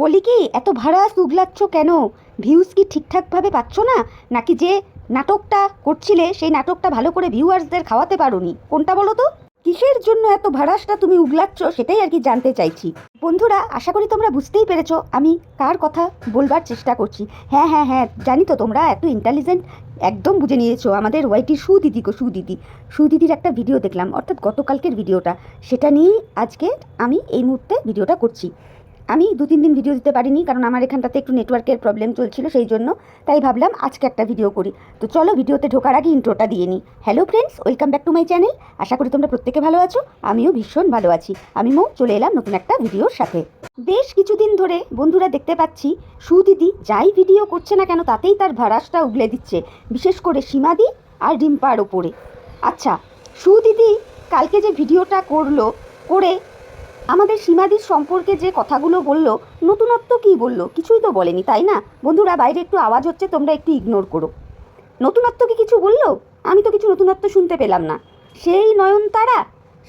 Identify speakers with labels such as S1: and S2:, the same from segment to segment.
S1: বলি কি, এত ভাড়া উগলাচ্ছ কেন? ভিউজ কি ঠিকঠাকভাবে পাচ্ছ না? নাকি যে নাটকটা করছিলে, সেই নাটকটা ভালো করে ভিউয়ার্সদের খাওয়াতে পারোনি? কোনটা বলো তো? কিসের জন্য এত ভাড়াসটা তুমি উগলাচ্ছ, সেটাই আর কি জানতে চাইছি। বন্ধুরা, আশা করি তোমরা বুঝতেই পেরেছ আমি কার কথা বলবার চেষ্টা করছি। হ্যাঁ হ্যাঁ হ্যাঁ জানি তো তোমরা, এত ইন্টেলিজেন্ট একদম বুঝে নিয়েছো। আমাদের ওয়াইটি সুদিদি গো, সুদিদি। সুদিদির একটা ভিডিও দেখলাম, অর্থাৎ গতকালকের ভিডিওটা সেটা নিয়েই আজকে আমি এই মুহূর্তে ভিডিওটা করছি। আমি দু তিন দিন ভিডিও দিতে পারিনি, কারণ আমার এখানটাতে একটু নেটওয়ার্কের প্রবলেম চলছিল, সেই জন্য তাই ভাবলাম আজকে একটা ভিডিও করি। তো চলো ভিডিওতে ঢোকার আগে ইন্ট্রোটা দিয়ে নিই। Hello friends welcome back to my channel আশা করি তোমরা প্রত্যেকে ভালো আছো, আমিও ভীষণ ভালো আছি। আমি মৌ, চলে এলাম নতুন একটা ভিডিওর সাথে। বেশ কিছুদিন ধরে বন্ধুরা দেখতে পাচ্ছি, সুদিদি যাই ভিডিও করছে না কেন, তাতেই তার ভাড়াসটা উগলে দিচ্ছে, বিশেষ করে সীমাদি আর ডিম্পার ওপরে। আচ্ছা সুদিদি কালকে যে ভিডিওটা করল, করে আমাদের সীমাদির সম্পর্কে যে কথাগুলো বলল, নতুনত্ব কি বলল, কিছুই তো বলেনি, তাই না? বন্ধুরা, বাইরে একটু আওয়াজ হচ্ছে, তোমরা একটু ইগনোর করো। নতুনত্ব কি কিছু বলল? আমি তো কিছু নতুনত্ব শুনতে পেলাম না। সেই নয়নতারা?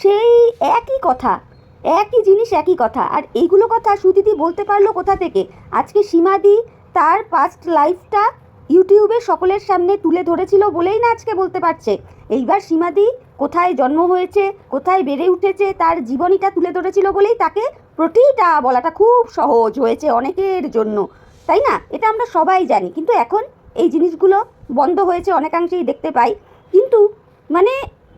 S1: সেই একই কথা, একই জিনিস, একই কথা। আর এইগুলো কথা সুদিদি বলতে পারল কোথা থেকে? আজকে সীমাদি তার পাস্ট লাইফটা ইউটিউবে সকলের সামনে তুলে ধরেছিল বলেই না আজকে বলতে পারছে। এইবার সীমাদি কোথায় জন্ম হয়েছে, কোথায় বেড়ে উঠেছে, তার জীবনীটা তুলে ধরেছিল বলেই তাকে প্রতিটা বলাটা খুব সহজ হয়েছে অনেকের জন্য। তাই না? এটা আমরা সবাই জানি। কিন্তু এখন এই জিনিসগুলো বন্ধ হয়েছে অনেকাংশেই দেখতে পাই। কিন্তু মানে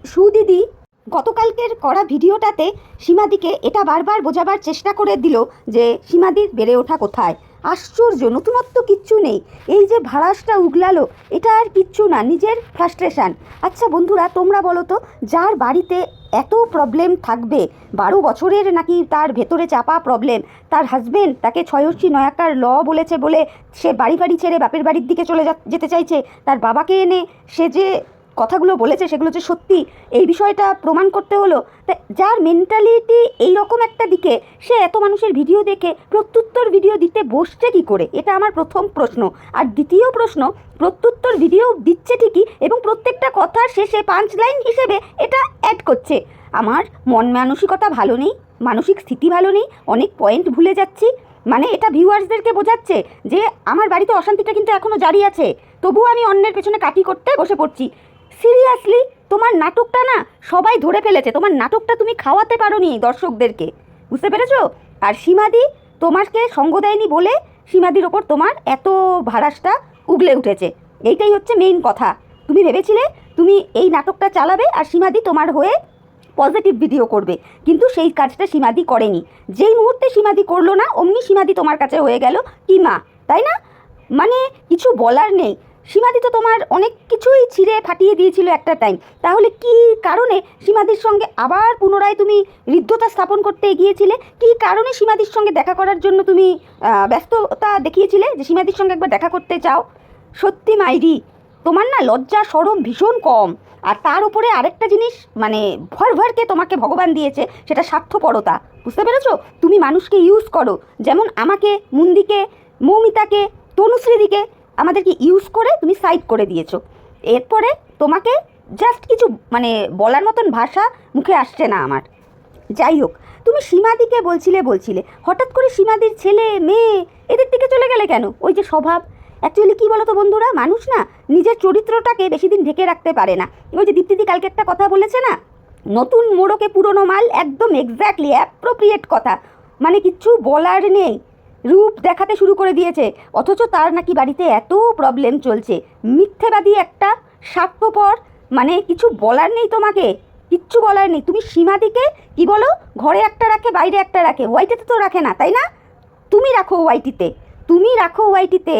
S1: সুদিদি গতকালকের করা ভিডিওটাতে সীমাদিকে এটা বারবার বোঝাবার চেষ্টা করে দিল যে সীমাদির বেড়ে ওঠা কোথায়। আশ্চর্য, নতুনত্ব কিচ্ছু নেই। এই যে ভাড়াসটা উগলালো, এটা আর কিচ্ছু না, নিজের ফ্রাস্ট্রেশন। আচ্ছা বন্ধুরা, তোমরা বলো তো, যার বাড়িতে এত প্রবলেম থাকবে, বারো বছরের নাকি তার ভেতরে চাপা প্রবলেম, তার হাজবেন্ড তাকে ছয়শী নয়াকার ল বলেছে বলে সে বাড়ি বাড়ি ছেড়ে বাপের বাড়ির দিকে চলে যেতে চাইছে, তার বাবাকে এনে সে যে কথাগুলো বলেছে, সেগুলো যে সত্যি, এই বিষয়টা প্রমাণ করতে হলো। তা যার মেন্টালিটি এইরকম একটা দিকে, সে এত মানুষের ভিডিও দেখে, প্রত্যুত্তর ভিডিও দিতে বসছে কি করে? এটা আমার প্রথম প্রশ্ন। আর দ্বিতীয় প্রশ্ন, প্রত্যুত্তর ভিডিও দিচ্ছে ঠিকই এবং প্রত্যেকটা কথার শেষে পাঁচ লাইন হিসেবে এটা অ্যাড করছে। আমার মন মানসিকতা ভালো নেই, মানসিক স্থিতি ভালো নেই, অনেক পয়েন্ট ভুলে যাচ্ছি। মানে এটা ভিউয়ার্সদেরকে বোঝাচ্ছে যে, আমার বাড়িতে অশান্তিটা কিন্তু এখনও জারি আছে। তবুও আমি অন্যের পেছনে কাটি করতে বসে পড়ছি। সিরিয়াসলি তোমার নাটকটা না সবাই ধরে ফেলেছে। তোমার নাটকটা তুমি খাওয়াতে পারো নি দর্শকদেরকে। বুঝতে পেরেছ? আর সীমাদি তোমাকে সঙ্গ দেয়নি বলে সীমাদির ওপর তোমার এত ভাড়াসটা উগলে উঠেছে। এইটাই হচ্ছে মেইন কথা। তুমি ভেবেছিলে তুমি এই নাটকটা চালাবে আর সীমাদি তোমার হয়ে পজিটিভ ভিডিও করবে। কিন্তু সেই কাজটা সীমাদি করেনি। যেই মুহূর্তে সীমাদি করল না, অমনি সীমাদি তোমার কাছে হয়ে গেল কি মা? তাই না? মানে কিছু বলার নেই। সীমাদি তো তোমার অনেক কিছুই ছিঁড়ে ফাটিয়ে দিয়েছিল একটা টাইম তাহলে কি কারণে সীমাদির সঙ্গে আবার পুনরায় তুমি হৃদ্যতা স্থাপন করতে এগিয়েছিলে কি কারণে সীমাদির সঙ্গে দেখা করার জন্য তুমি ব্যস্ততা দেখিয়েছিলে যে সীমাদির সঙ্গে একবার দেখা করতে চাও? সত্যি মাইরি তোমার না লজ্জা, সরম ভীষণ কম। আর তার উপরে আরেকটা জিনিস মানে ভর ভরকে তোমাকে ভগবান দিয়েছে, সেটা স্বার্থপরতা। বুঝতে পেরেছ? তুমি মানুষকে ইউজ করো। যেমন আমাকে, মুন্দিকে, মৌমিতাকে, তনুশ্রীদিকে আমাদেরকে ইউজ করে তুমি সাইড করে দিয়েছ। এরপরে তোমাকে জাস্ট কিছু মানে বলার মতন ভাষা মুখে আসছে না আমার। যাই হোক, তুমি সীমাদিকে বলছিলে বলছিলে, হঠাৎ করে সীমাদির ছেলে, মেয়ে, এদের দিকে চলে গেলে কেন? ওই যে স্বভাব। অ্যাকচুয়ালি কী বলো তো বন্ধুরা, মানুষ না নিজের চরিত্রটাকে বেশি দিন ঢেকে রাখতে পারে না। ওই যে দীপ্তিদি কালকে একটা কথা বলেছে না? নতুন মোড়কে পুরনো মাল একদম এক্স্যাক্টলি অ্যাপ্রোপ্রিয়েট কথা। মানে কিচ্ছু বলার নেই। রূপ দেখাতে শুরু করে দিয়েছে। অথচ তার নাকি বাড়িতে এত প্রবলেম চলছে। মিথ্যেবাদী একটা স্বার্থপর। মানে কিছু বলার নেই তোমাকে। কিচ্ছু বলার নেই। তুমি সীমাদিকে কি বলো? ঘরে একটা রাখে, বাইরে একটা রাখে। ওয়াইটিতে তো রাখে না, তাই না? তুমি রাখো ওয়াইটিতে তুমি রাখো ওয়াইটিতে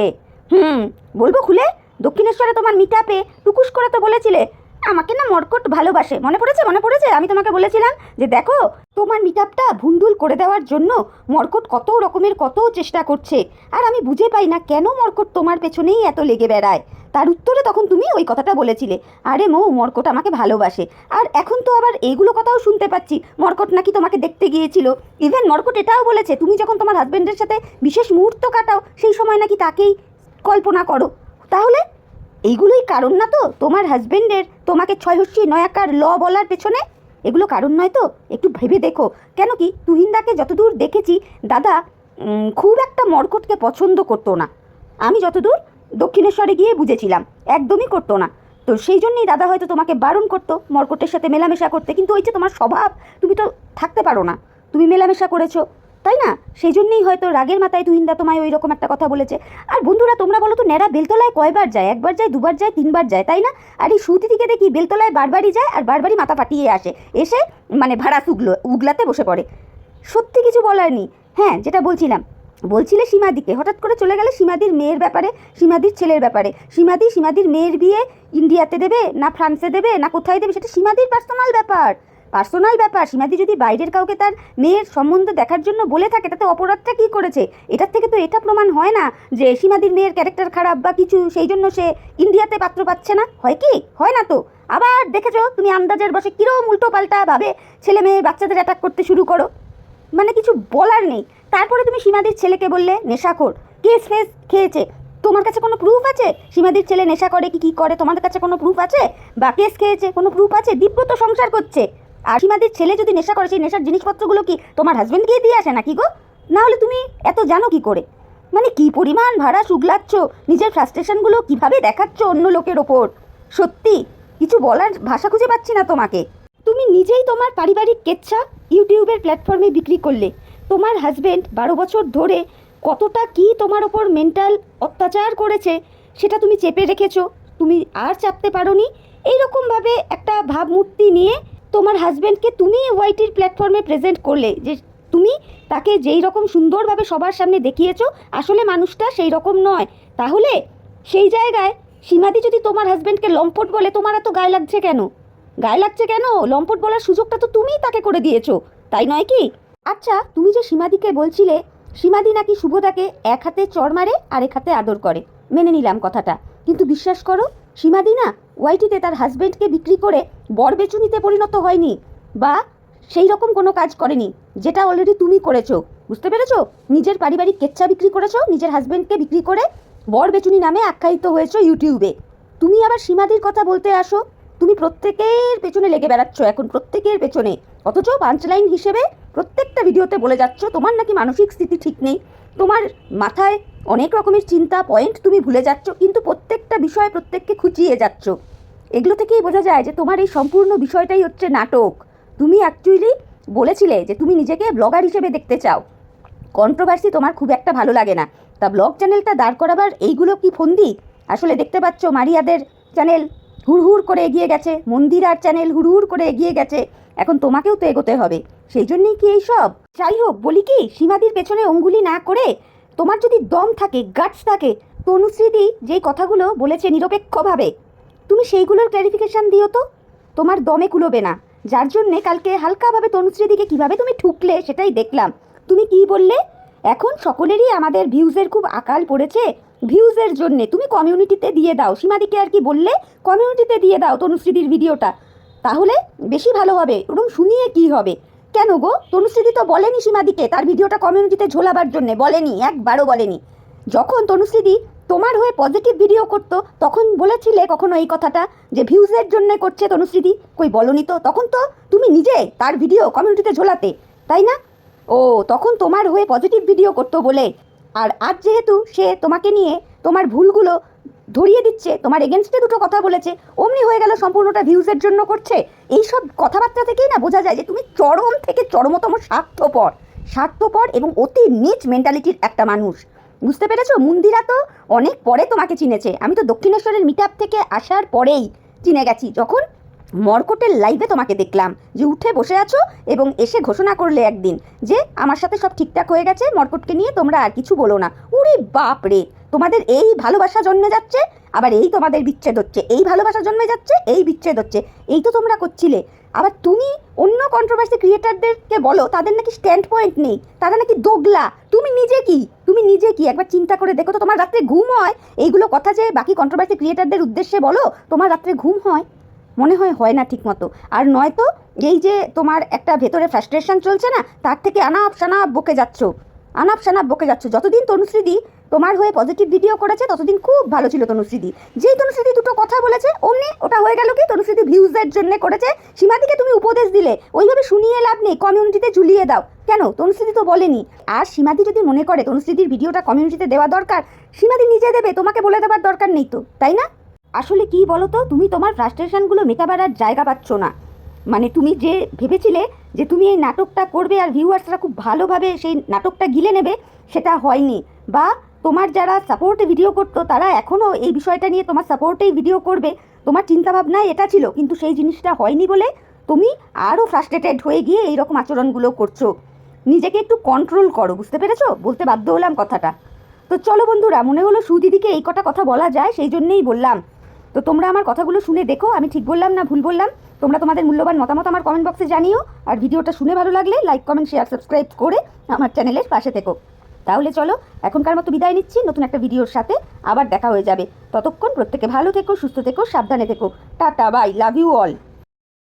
S1: হুম, বলব খুলে? দক্ষিণেশ্বরে তোমার মিটাপে টুকুস করে তো বলেছিলে। আমাকে না মরকট ভালোবাসে। মনে পড়েছে? মনে পড়েছে? আমি তোমাকে বলেছিলাম যে দেখো, তোমার মিটাপটা ভুন্ডুল করে দেওয়ার জন্য মরকট কত রকমের, কত চেষ্টা করছে। আর আমি বুঝে পাই না কেন মরকট তোমার পেছনেই এত লেগে বেড়ায়। তার উত্তরে তখন তুমি ওই কথাটা বলেছিলে। আরে মৌ, মরকট আমাকে ভালোবাসে। আর এখন তো আবার এইগুলো কথাও শুনতে পাচ্ছি। মরকট নাকি তোমাকে দেখতে গিয়েছিল। ইভেন মরকট এটাও বলেছে, তুমি যখন তোমার হাজবেন্ডের সাথে বিশেষ মুহূর্ত কাটাও, সেই সময় নাকি তাকেই কল্পনা করো। তাহলে এইগুলোই কারণ না তো? তোমার হাজবেন্ডের, তোমাকে ছয়হস্যি নয়াকার ল বলার পেছনে? এগুলো কারণ নয় তো? একটু ভেবে দেখো। কেন কি? তুহিনদাকে যতদূর দেখেছি, দাদা খুব একটা মর্কটকে পছন্দ করতো না। আমি যতদূর দক্ষিণেশ্বরে গিয়ে বুঝেছিলাম, একদমই করতো না। তো সেই জন্যই দাদা হয়তো তোমাকে বারণ করতো মর্কটের সাথে মেলামেশা করতে। কিন্তু ওই যে তোমার স্বভাব, তুমি তো থাকতে পারো না। তুমি মেলামেশা করেছ। তাই না? সেই জন্যই হয়তো রাগের মাথায় তুহিন্দা তোমায় ওই রকম একটা কথা বলেছে। আর বন্ধুরা, তোমরা বলো তো, ন্যাড়া বেলতলায় কয়বার যায়? একবার যায়, দুবার যায়, তিনবার যায়, তাই না? আর এই সুতিদিকে দেখি বেলতলায় বারবারই যায় আর বারবারই মাথা ফাটিয়ে আসে। এসে মানে ভাড়া উগলো উগলাতে বসে পড়ে। সত্যি কিছু বলার নেই। হ্যাঁ যেটা বলছিলাম, বলছিলে সীমাদিকে। হঠাৎ করে চলে গেলে সীমাদির মেয়ের ব্যাপারে, সীমাদির ছেলের ব্যাপারে। সীমাদি, সীমাদির মেয়ের বিয়ে ইন্ডিয়াতে দেবে, না ফ্রান্সে দেবে, না কোথায় দেবে, সেটা সীমাদির পার্সোনাল ব্যাপার। পার্সোনাল ব্যাপার, সীমাদি যদি বাইরের কাউকে তার মেয়ের সম্বন্ধ দেখার জন্য বলে থাকে, তাতে অপরাধটা কী করেছে? এটার থেকে তো এটা প্রমাণ হয় না যে সীমাদির মেয়ের ক্যারেক্টার খারাপ বা কিছু, সেই জন্য সে ইন্ডিয়াতে পাত্র পাচ্ছে না। হয় কি? হয় না তো? আবার দেখেছ, তুমি আন্দাজের বসে কিরম উল্টো পাল্টা ভাবে ছেলে মেয়ে বাচ্চাদের অ্যাটাক করতে শুরু করো। মানে কিছু বলার নেই। তারপরে তুমি সীমাদির ছেলেকে বললে, নেশাখোর। কেস ফেস খেয়েছে। তোমার কাছে কোনো প্রুফ আছে? সীমাদির ছেলে নেশা করে কি কি করে? তোমার কাছে কোনো প্রুফ আছে? বা কেস খেয়েছে, কোনো প্রুফ আছে? দিব্য তো সংসার করছে। আর সীমাদির ছেলে যদি নেশা করে, সেই নেশার জিনিসপত্রগুলো কি তোমার হাজবেন্ডকেই দিয়ে আসে নাকি গো? না হলে তুমি এত জানো কি করে? মানে কি পরিমাণ ভাড়া শুগলাচ্ছ? নিজের ফ্রাস্ট্রেশনগুলো কীভাবে দেখাচ্ছ অন্য লোকের ওপর? সত্যি, কিছু বলার ভাষা খুঁজে পাচ্ছি না তোমাকে। তুমি নিজেই তোমার পারিবারিক কেচ্ছা ইউটিউবের প্ল্যাটফর্মে বিক্রি করলে। তোমার হাজবেন্ড বারো বছর ধরে কতটা কি তোমার ওপর মেন্টাল অত্যাচার করেছে, সেটা তুমি চেপে রেখেছো। তুমি আর চাপতে পারোনি। এইরকমভাবে একটা ভাবমূর্তি নিয়ে তোমার হাজব্যান্ডকে তুমি ওয়াইটির প্ল্যাটফর্মে প্রেজেন্ট করলে, যে তুমি তাকে যেই রকম সুন্দরভাবে সবার সামনে দেখিয়েছো, আসলে মানুষটা সেই রকম নয়। তাহলে সেই জায়গায় সীমাদি যদি তোমার হাজব্যান্ডকে লম্পট বলে, তোমার এত গায়ে লাগছে কেন? গায়ে লাগছে কেন? লম্পট বলার সুযোগটা তো তুমিই তাকে করে দিয়েছ, তাই নয় কি? আচ্ছা তুমি যে সীমাদিকে বলছিলে, সীমাদি নাকি শুভদাকে এক হাতে চড় মারে আর এক হাতে আদর করে। মেনে নিলাম কথাটা। কিন্তু বিশ্বাস করো, সীমাদি না ওয়াইটিতে তার হাজব্যান্ডকে বিক্রি করে বরবেচুনিতে পরিণত হয়নি বা সেই রকম কোনো কাজ করেনি, যেটা অলরেডি তুমি করেছ। বুঝতে পেরেছ? নিজের পারিবারিক কেচ্ছা বিক্রি করেছ, নিজের হাজব্যান্ডকে বিক্রি করে বর বেচুনি নামে আখ্যায়িত হয়েছো ইউটিউবে। তুমি আবার সীমাদির কথা বলতে আসো? তুমি প্রত্যেকের পেছনে লেগে বেড়াচ্ছ এখন, প্রত্যেকের পেছনে। অথচ পাঞ্চলাইন হিসেবে প্রত্যেকটা ভিডিওতে বলে যাচ্ছ, তোমার নাকি মানসিক স্থিতি ঠিক নেই। তোমার মাথায় অনেক রকমের চিন্তা পয়েন্ট তুমি ভুলে যাচ্ছ, কিন্তু প্রত্যেকটা বিষয় প্রত্যেককে খুঁচিয়ে যাচ্ছ। এগুলো থেকেই বোঝা যায় যে তোমার এই সম্পূর্ণ বিষয়টাই হচ্ছে নাটক। তুমি অ্যাকচুয়ালি বলেছিলে যে তুমি নিজেকে ব্লগার হিসেবে দেখতে চাও। কন্ট্রোভার্সি তোমার খুব একটা ভালো লাগে না। তা ব্লগ চ্যানেলটা দাঁড় করাবার এইগুলো কি ফন্দি? আসলে দেখতে পাচ্ছ মারিয়াদের চ্যানেল হুড়হুড় করে এগিয়ে গেছে। মন্দির আর চ্যানেল হুড়হুড় করে এগিয়ে গেছে। এখন তোমাকেও তো এগোতে হবে। সেই জন্যই কি এইসব? যাই হোক, বলি কি, সীমাদির পেছনে অঙ্গুলি না করে তোমার যদি দম থাকে গাটস থাকে, তনুশ্রীদি যেই কথাগুলো বলেছে নিরপেক্ষভাবে, তুমি সেইগুলোর ক্ল্যারিফিকেশান দিও তো। তোমার দমে কুলোবে না। যার জন্যে কালকে হালকাভাবে তনুশ্রীদিকে কীভাবে তুমি ঠুকলে সেটাই দেখলাম। তুমি কি বললে? এখন সকলেরই আমাদের ভিউজের খুব আকাল পড়েছে। ভিউজের জন্যে। তুমি কমিউনিটিতে দিয়ে দাও। সীমাদিকে আর কি বললে? কমিউনিটিতে দিয়ে দাও তনুশ্রীদির ভিডিওটা। তাহলে বেশি ভালো হবে। ওরকম শুনিয়ে কি হবে? কেন গো? তনুশ্রীদি তো বলেনি সীমাদিকে। তার ভিডিওটা কমিউনিটিতে ঝোলাবার জন্যে। বলেনি, একবারও বলেনি। যখন তনুশ্রীদি তোমার হয়ে পজিটিভ ভিডিও করতো, তখন বলেছিলে কখনো এই কথাটা যে ভিউজের জন্য করছে তনুশ্রীদি? কই বলনি তো? তখন তো তুমি নিজে তার ভিডিও কমিউনিটিতে ঝোলাতে, তাই না? ও, তখন তোমার হয়ে পজিটিভ ভিডিও করতো বলে। আর আজ যেহেতু সে তোমাকে নিয়ে তোমার ভুলগুলো ধরিয়ে দিচ্ছে, তোমার এগেনস্টে দুটো কথা বলেছে, অমনি হয়ে গেল সম্পূর্ণটা ভিউজের জন্য করছে, এইসব কথাবার্তা থেকেই না বোঝা যায় যে তুমি চরম থেকে চরমতম স্বার্থপর স্বার্থপর এবং অতি নিচ মেন্টালিটির একটা মানুষ। বুঝতে পেরেছ? মন্দিরা তো অনেক পরে তোমাকে চিনেছে। আমি তো দক্ষিণেশ্বরের মিট থেকে আসার পরেই চিনে গেছি। যখন মর্কটের লাইভে তোমাকে দেখলাম যে উঠে বসে আছো এবং এসে ঘোষণা করলে একদিন যে আমার সাথে সব ঠিকঠাক হয়ে গেছে, মর্কটকে নিয়ে তোমরা আর কিছু বলো না। উরি বাপ রে! তোমাদের এই ভালোবাসা জন্মে যাচ্ছে, আবার এই তোমাদের বিচ্ছেদ হচ্ছে। এই ভালোবাসা জন্মে যাচ্ছে, এই বিচ্ছেদ হচ্ছে। এই তো তোমরা করছিলে। আবার তুমি অন্য কন্ট্রোভার্সি ক্রিয়েটারদেরকে বলো, তাদের নাকি স্ট্যান্ড পয়েন্ট নেই। তারা নাকি দোগলা। তুমি নিজে কি? তুমি নিজে কি? একবার চিন্তা করে দেখো তো, তোমার রাত্রে ঘুম হয়? এইগুলো কথা যে বাকি কন্ট্রোভার্সি ক্রিয়েটারদের উদ্দেশ্যে বলো, তোমার রাত্রে ঘুম হয়? মনে হয় হয় না ঠিকমতো। আর নয়তো এই যে তোমার একটা ভেতরে ফ্রাস্ট্রেশন চলছে না, তার থেকে আনাপ সানাপ বকে যাচ্ছ। আনাপ সানাপ বকে যাচ্ছ। যতদিন তনুশ্রীদি তোমার হয়ে পজিটিভ ভিডিও করেছে, ততদিন খুব ভালো ছিল তনুশ্রীদি। যেই তনুশ্রীদি দুটো কথা বলেছে, অমনি ওটা হয়ে গেল কি, তনুশ্রীদি ভিউজের জন্য করেছে। সীমাদিকে তুমি উপদেশ দিলে, ওইভাবে শুনিয়ে লাভ নেই কমিউনিটিতে ঝুলিয়ে দাও। কেন? তনুশ্রীদি তো বলেনি। আর সীমাদি যদি মনে করে তনুশ্রীদির ভিডিওটা কমিউনিটিতে দেওয়া দরকার, সীমাদি নিজে দেবে, তোমাকে বলে দেওয়ার দরকার নেই তো, তাই না? আসলে কি বলো তো তুমি তোমার ফ্রাস্ট্রেশনগুলো মেটাবার জায়গা পাচ্ছ না। মানে তুমি যে ভেবেছিলে যে তুমি এই নাটকটা করবে আর ভিউয়ার্সরা খুব ভালোভাবে সেই নাটকটা গিলে নেবে, সেটা হয়নি। বা তোমার যারা সাপোর্টে ভিডিও করতো, তারা এখনও এই বিষয়টা নিয়ে তোমার সাপোর্টেই ভিডিও করবে। তোমার চিন্তাভাবনায় এটা ছিল, কিন্তু সেই জিনিসটা হয়নি বলে তুমি আরও ফ্রাস্ট্রেটেড হয়ে গিয়ে এই রকম আচরণগুলো করছ। নিজেকে একটু কন্ট্রোল করো, বুঝতে পেরেছ? বলতে বাধ্য হলাম কথাটা। তো চলো বন্ধুরা, মনে হলো সুদিদিকে এই কটা কথা বলা যায়, সেই জন্যেই বললাম। তো তোমরা আমার কথাগুলো শুনে দেখো, আমি ঠিক বললাম না ভুল বললাম? তোমরা তোমাদের মূল্যবান মতামত আমার কমেন্ট বক্সে জানিও, আর ভিডিওটা শুনে ভালো লাগলে লাইক কমেন্ট শেয়ার সাবস্ক্রাইব করে আমার চ্যানেলের পাশে থেকো। তাহলে চলো, এখনকার মতো বিদায় নিচ্ছি, নতুন একটা ভিডিওর সাথে আবার দেখা হয়ে যাবে। ততক্ষণ প্রত্যেকে ভালো থেকো, সুস্থ থেকো, সাবধানে থেকো। Tata bye love you all